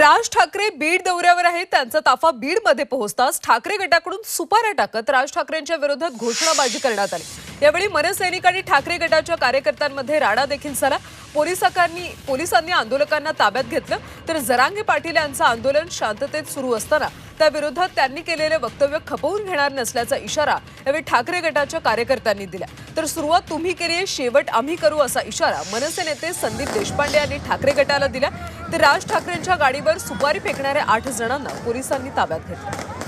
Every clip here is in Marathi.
राज ठाकरे बीड दौऱ्यावर आहेत. त्यांचा ताफा बीडमध्ये पोहोचताच ठाकरे गटाकडून सुपाऱ्या टाकत राज ठाकरेंच्या विरोधात घोषणाबाजी करण्यात आली. यावेळी मनसैनिक आणि ठाकरे गटाच्या कार्यकर्त्यांमध्ये राडा देखील झाला. पोलिसांनी पोलिसांनी आंदोलकांना ताब्यात घेतलं. तर जरांगे पाटील यांचं आंदोलन शांततेत सुरू असताना त्याविरोधात त्यांनी केलेले वक्तव्य खपवून घेणार नसल्याचा इशारा यावेळी ठाकरे गटाच्या कार्यकर्त्यांनी दिला. तर सुरुवात तुम्ही केली आहे शेवट आम्ही करू असा इशारा मनसे नेते संदीप देशपांडे यांनी ठाकरे गटाला दिला. तर राज ठाकरेंच्या गाडीवर सुपारी फेकणाऱ्या आठ जणांना पोलिसांनी ताब्यात घेतलं.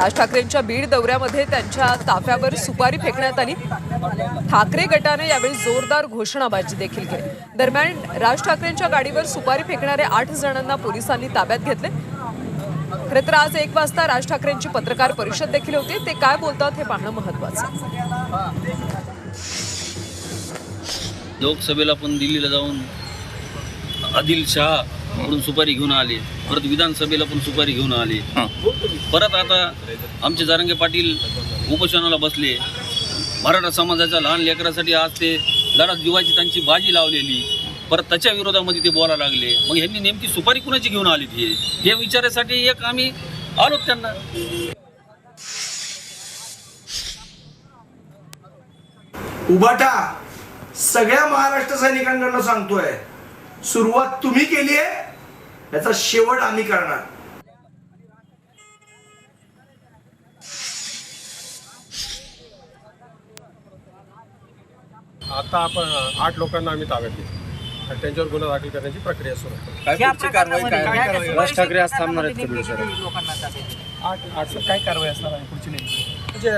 राज ठाकरेंच्या बीड दौऱ्यामध्ये त्यांच्या ताफ्यावर सुपारी फेकण्यात आली. ठाकरे गटाने यावेळी जोरदार घोषणाबाजी देखील केली. दरम्यान राज ठाकरेंच्या गाडीवर सुपारी फेकणारे आठ जणांना पोलिसांनी ताब्यात घेतले. खरं तर आज एक वाजता राज ठाकरेंची पत्रकार परिषद देखील होती. ते काय बोलतात हे पाहणं महत्वाचं लोकसभेला पण दिल्लीला जाऊन आदिल शाह कडून सुपारी घेऊन आले. परत विधानसभेला पण सुपारी घेऊन आले. परत आता आमचे जारंगे पाटील उपोषणाला बसले. मराठा समाजाच्या लहान लेकरासाठी आज ते लढा जीवाची त्यांची बाजी लावलेली. परत त्याच्या विरोधामध्ये ते बोलायला लागले. मग ह्यांनी नेमकी सुपारी कुणाची घेऊन आली हे? हे विचारासाठी एक आम्ही आलो त्यांना. उभाटा सगळ्या महाराष्ट्र सैनिकांकडनं सांगतोय. सुरुवात तुम्ही केली आहे याचा शेवट आम्ही करणार. आता आपण आठ लोकांना आम्ही ताब्यात घेतली. आणि त्यांच्यावर गुन्हा दाखल करण्याची प्रक्रिया सुरू आहे. काय पुढची कारवाई काय राज ठाकरे आज थांबणार आहेत का दिवसाला आठ आठ काय कारवाई असणार आहे पुढची म्हणजे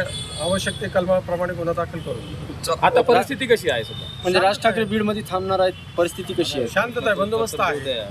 आवश्यक ते कलमाप्रमाणे गुन्हा दाखल करू. आता परिस्थिती कशी आहे सध्या? म्हणजे राज ठाकरे बीडमध्ये थांबणार आहेत परिस्थिती कशी आहे? शांतता आहे बंदोबस्त आहे.